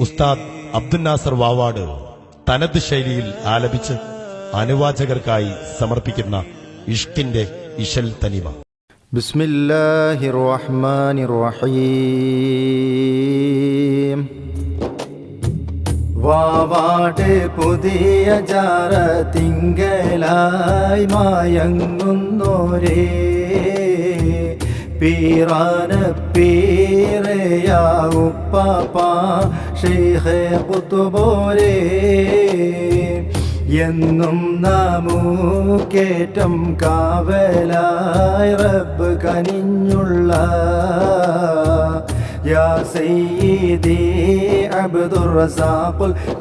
ഉസ്താദ് അബ്ദുൽ നാസർ വാവാട് തനത് ശൈലിയിൽ ആലപിച്ച് അനുവാചകർക്കായി സമർപ്പിക്കുന്ന ഇഷ്കിന്റെ ഇഷൽ തനിമ. റഹീം വാവാട് പുതിയ ജാറ തിങ്കലായി മായങ്ങുന്നോരേ. പീറാന എന്നും നാമൂക്കേറ്റം കാവലായി റബ്ബ് കനിഞ്ഞുള്ള യാ സയ്യിദി അബ്ദുർ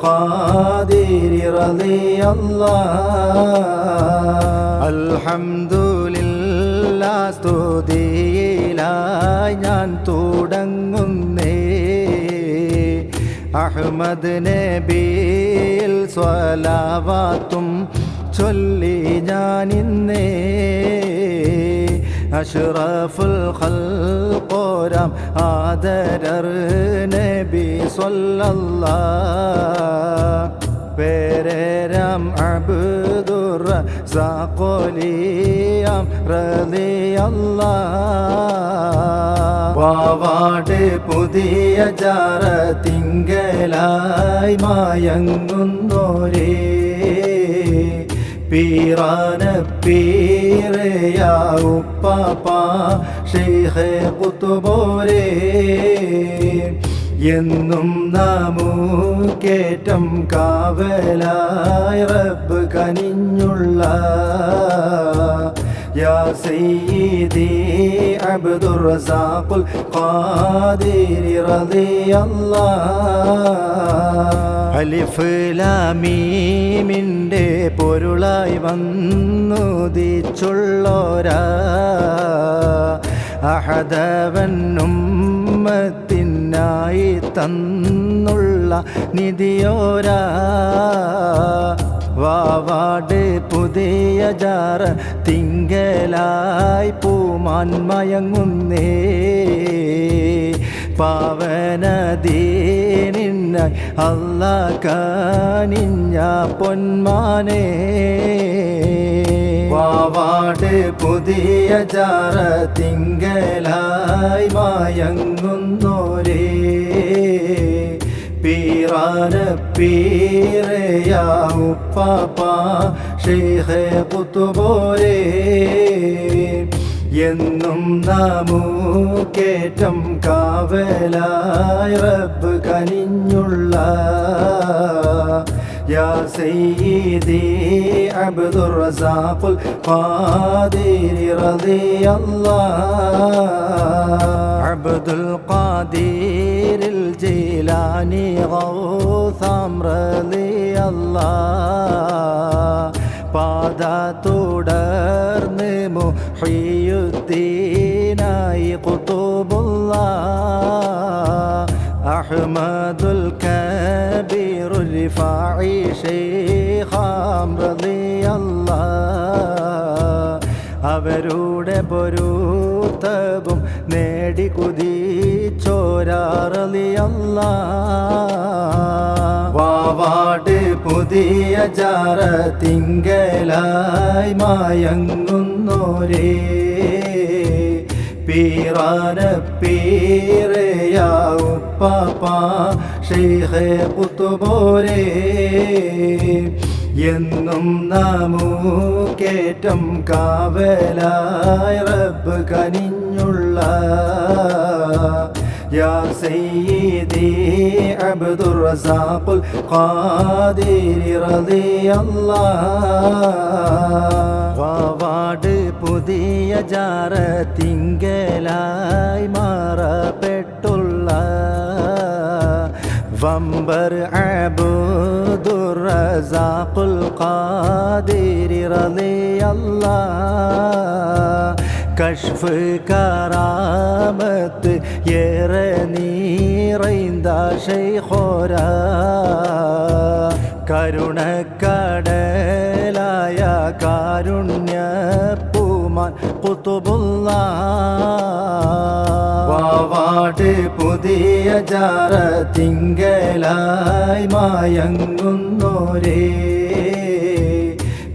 ഖാദിരി റളിയല്ലാഹ്. സ്തുതിയിലായി ഞാൻ തുടങ്ങുന്നേ അഹ്മദ് നബിയിൽ സ്വലാവാത്തും ചൊല്ലി ഞാനിന്നേ അഷ്റഫുൽ ഖൽഖോരാം ആദരർ നബി സ്വല്ലല്ലാ അബ്ദുർ സാഖോലിയാം റളിയല്ലാഹ് വാവാട് പുതിയ ജാറ തിങ്കലായി മായങ്ങുന്നോരേ. പീറാന പീറയാ ഉപ്പാപ്പാ ഷെയ്ഖെ കുത്തുപോരേ. എന്നും നാമോ കേറ്റം കാവലായ റബ്ബ് കനിഞ്ഞുള്ള യാ സയ്യിദി അബ്ദുർ റസാഖുൽ ഖാദിരി അലിഫ് ലാമീമിന്റെ പൊരുളായി വന്നുദിച്ചുള്ളോരാ അഹദവന്നുമ്മത്തിനായി തന്നുള്ള നിധിയോരാ. വാവാട് പുതിയ ജാറ തിങ്കലായി പൂമാൻ മയങ്ങുന്നേ പാവനദീനിന്നായി അല്ല കാനിഞ്ഞ പൊന്മാനേ. വാവാട് പുതിയ ജാറ തിങ്കലായി മായങ്ങുന്നോരേ. പീറാന പീറയാ ഉപ്പാപ്പാ എന്നും നാമൂക്കേറ്റം കാവലായി റബ്ബ് കനിഞ്ഞുള്ള യാ സയ്യിദി അബ്ദുർ റസാഖുൽ ഖാദിരി റളിയല്ലാഹ് അബ്ദുൽ ഖാദിരിൽ ജീലാനി ഗൗസാം റളിയല്ലാഹ് പാത തുടർന്ന് മുഹിയുദ്ദീനായി കുത്തുബുള്ള അഹ്മദുൽ الرفاعي റിഫായി رضي الله. അവരുടെ പൊരുത്തവും നേടി ചോരാറിയല്ല വാവാട് പുതിയ ജാറ തിങ്കലായി മായങ്ങുന്നോരേ. പീറാന പീറയാ ഉപ്പാപ്പാ ഷെയ്ഖെ കുത്തുപോരേ എന്നും നാമൂക്കേറ്റം കാവലായ റബ്ബ് കനിഞ്ഞുള്ള യാ عبد الرزاق القادر رضي الله. വാവാട് പുതിയ ജാറ തിങ്കലായി മാറപ്പെട്ടുള്ള വമ്പർ അബുദുർ റസാഖുൽ ഖാദിരി റളിയല്ലാഹ്. കഷ്ഫ് കറാമത്ത് ഏറെ നീറൈന്ത ഷെയ്ഖോര കരുണക്കടലായ കാരുണ്യ പൂമാൻ കുത്തുബുള്ള വാവാട് പുതിയ ജാറ തിങ്കളായി മായങ്ങുന്നോരേ.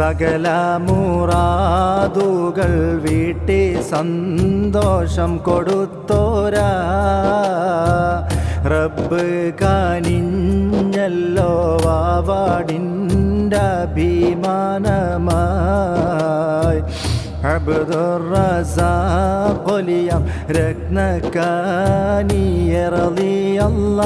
സകല മൂറാതുകൾ വീട്ടി സന്തോഷം കൊടുത്തോരാ. റബ്ബ് കാനിഞ്ഞല്ലോ വാവാടിന്റെ അഭിമാനമായി അബ്ദുറസാഖൊലിയം രത്നക്കാനിയറിയല്ല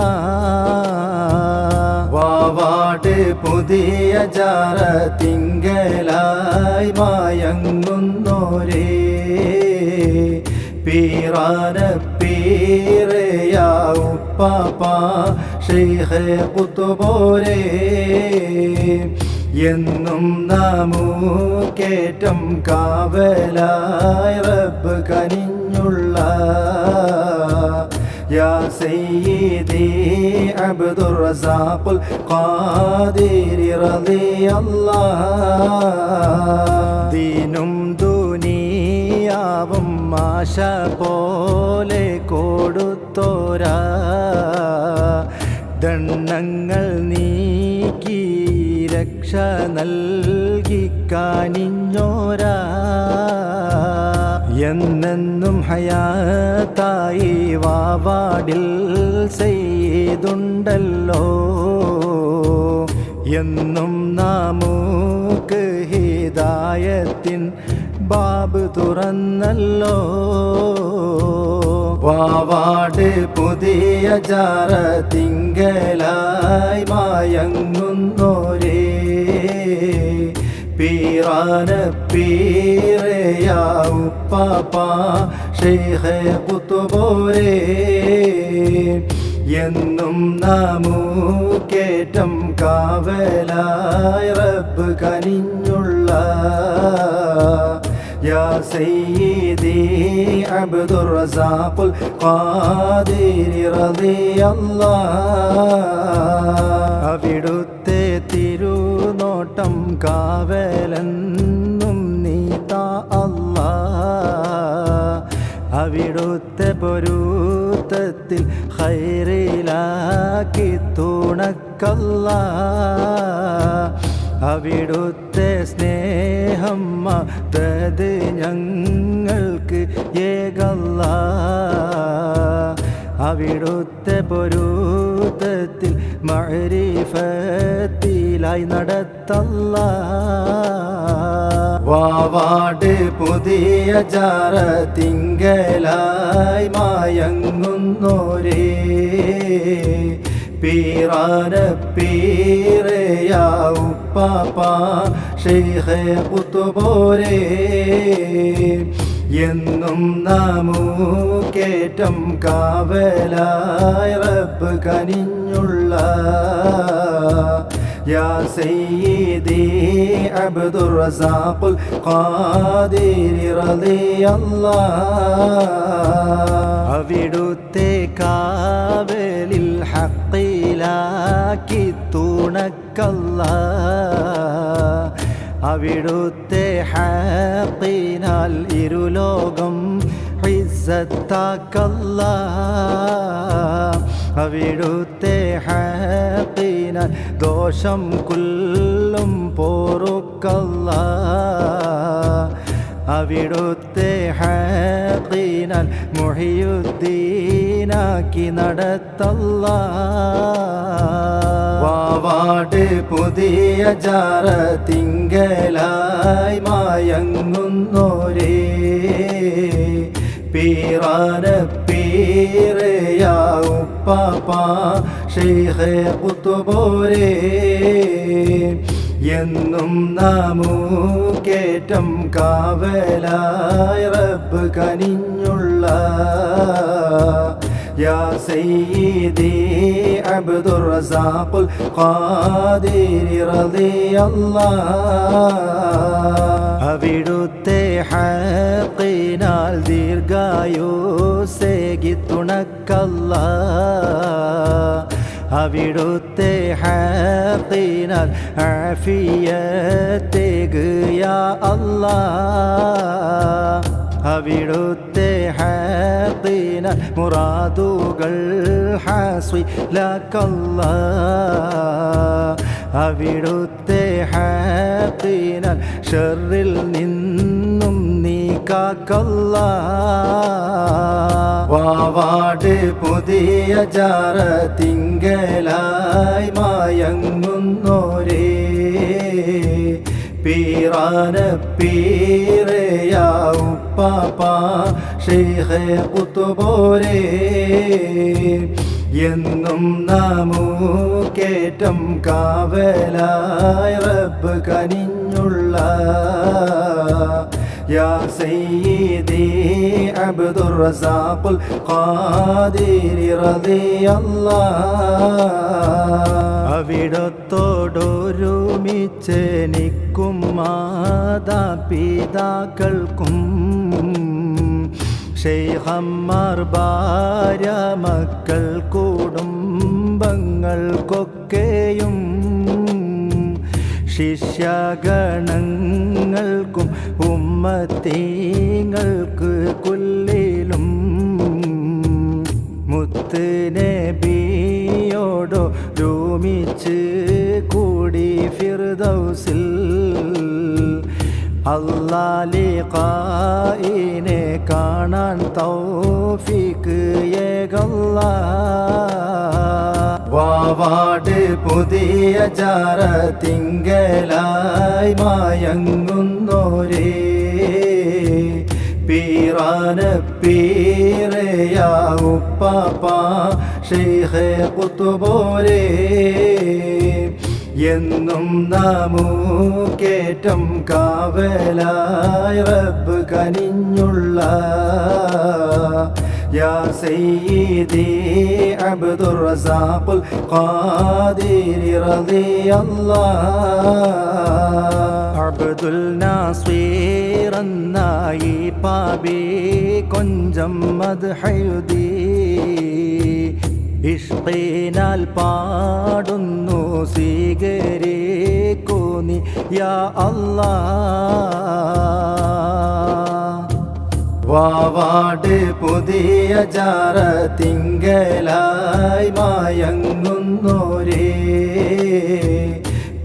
വാവാട് പുതിയ ജാറ തിങ്കലായി മായങ്ങുന്നോരേ പീറാന പീറയാ ഉപ്പാപ്പ ഷെയ്ഖെ കുത്തുപോരേ എന്നും നാമൂക്കേറ്റം കാവലായ റബ്ബ് കനിഞ്ഞുള്ള യാ സയ്യിദി ദീനും ദുനിയാവും ആശ പോലെ കൊടുത്തോരാ ദണ്ണങ്ങൾ രക്ഷ നൽകി കാനിഞ്ഞോരാ എന്നെന്നും ഹയാത്തായി വാവാടിൽ ചെയ്തുണ്ടല്ലോ. എന്നും നാമൂക്ക് ഹിതായത്തിൻ ബാബ് തുറന്നല്ലോ. വാവാട് പുതിയ ജാറ തിങ്കളായി മായങ്ങുന്നോരേ. പീറാന പീറയാ ഉപ്പാപ്പ ഷെയ്ഖെ കുത്തുപോരേ എന്നും നാമൂ കേറ്റം കാവലായ റബ്ബ് കനിഞ്ഞുള്ള യാ സയ്യിദി അബ്ദുർ അവിടുത്തെ തിരുനോട്ടം കാവലെന്നും നീതാ അല്ലാ അവിടുത്തെ പൊരുത്തത്തിൽ ഹൈറിലാക്കി തുണക്കല്ല. അവിടുത്തെ സ്നേഹം തത് ഞങ്ങൾക്ക് ഏകല്ല. അവിടുത്തെ പൊരുത്തത്തിൽ മഴരിഫത്തിലായി നടത്തല്ല. വാവാട് പുതിയ ചാറ തിങ്കലായി മായങ്ങുന്നോരേ. പീറാന പീറയാ ഉപ്പാപ്പ ഷെയ്ഖെ കുത്തുപോരേ എന്നും കാവലായ റബ്ബ് കനിഞ്ഞുള്ള يا سيدي عبد الرزاق القادر رضي الله അവിടുത്തെ കാവലിൽ ഹക്കിലാക്കി തുണക്കല്ല അവിടുത്തെ ഹക്കിനാൽ ഇരുലോകം ഹിസ്സത്താക്കല്ല അവിടുത്തെ ഹക്കിനാൽ ദോഷം കുല്ലും പോറുക്കല്ല. അവിടുത്തെ ഹീനാൻ മൊഴിയുദ്ദീനാക്കി നടത്തല്ല. വാവാട് പുതിയ ജാറ തിങ്കലായി മായങ്ങുന്നോരേ. പീറാന പീറയാ ഉപ്പാപ്പ ഷെയ്ഖെ എന്നും നാമൂക്കേറ്റം കാവലായി റബ്ബ് കനിഞ്ഞുള്ള അവിടുത്തെ ഹഖിനാൽ ദീർഘായുസേകി തുണക്കല്ല അവിടുത്തെ ഹഖിനാൽ ആഫിയത്തേകുയ അല്ല. അവിടുത്തെ ഹഖിനാൽ മുറാദുകൾ ഹാസ്വിലക്കല്ല. അവിടുത്തെ ഹഖിനാൽ ഷെറിൽ നിന്ന് കാക്കല്ല. പുതിയ ജാറ തിങ്കലായി മായങ്ങുന്നോരേ. പീറാന പീറയാ ഉപ്പാപ്പ ഷെയ്ഖെ കുത്തുപോരേ. എന്നും നാമൂക്കേറ്റം കാവലായ റബ്ബ് കനിഞ്ഞുള്ള യാ عبد الرزاق القادر رضي الله. അവിടത്തോടൊരുമിച്ച് നിൽക്കും മാതാപിതാക്കൾക്കും. ഷെയ്ഹമ്മാർ ഭാര്യ മക്കൾ കുടുംബങ്ങൾക്കൊക്കെയും ശിഷ്യഗണങ്ങൾക്കും ഉമ്മത്തീങ്ങൾക്ക് കുല്ലിലും മുത്ത് നബിയോടോ രൂമിച്ച് കൂടി ഫിർദൗസിൽ അള്ളാലിനെ കാണാൻ തൗഫിക്ക് ഏകല്ല. വാവാട് പുതിയ ചാറ തിങ്കലായി മായങ്ങുന്നോരേ. പീറാന പീറയാ ഉപ്പാപ്പ എന്നും നാമൂക്കേറ്റം കാവലായി റബ്ബ് കനിഞ്ഞുള്ള യാ സയ്യിദി അബ്ദുർ റസാഖുൽ ഖാദിരി റളിയല്ലാഹ് അബ്ദുൽ നാസീർ എന്നായി പാബി കൊഞ്ചം മദ്ഹയുദീ ഇഷ്കിനാൽ പാടുന്നു സ്വീകരിക്കൂ നീ യാ അല്ലാ വാവാട് പുതിയ ജാറ തിങ്കലായി മായങ്ങുന്നോരേ.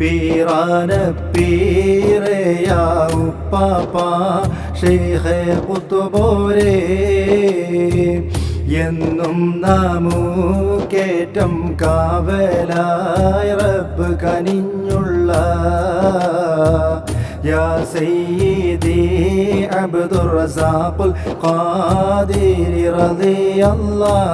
പീറാന പീറയാ ഉപ്പാപ്പ ഷെയ്ഖെ കുത്തുപോരേ. എന്നും നാമൂക്കേറ്റം കാവലായി റബ്ബ് കനിഞ്ഞുള്ള യാ സയ്യിദി അബ്ദുർ റസാഖുൽ ഖാദിരി റളിയല്ലാഹ്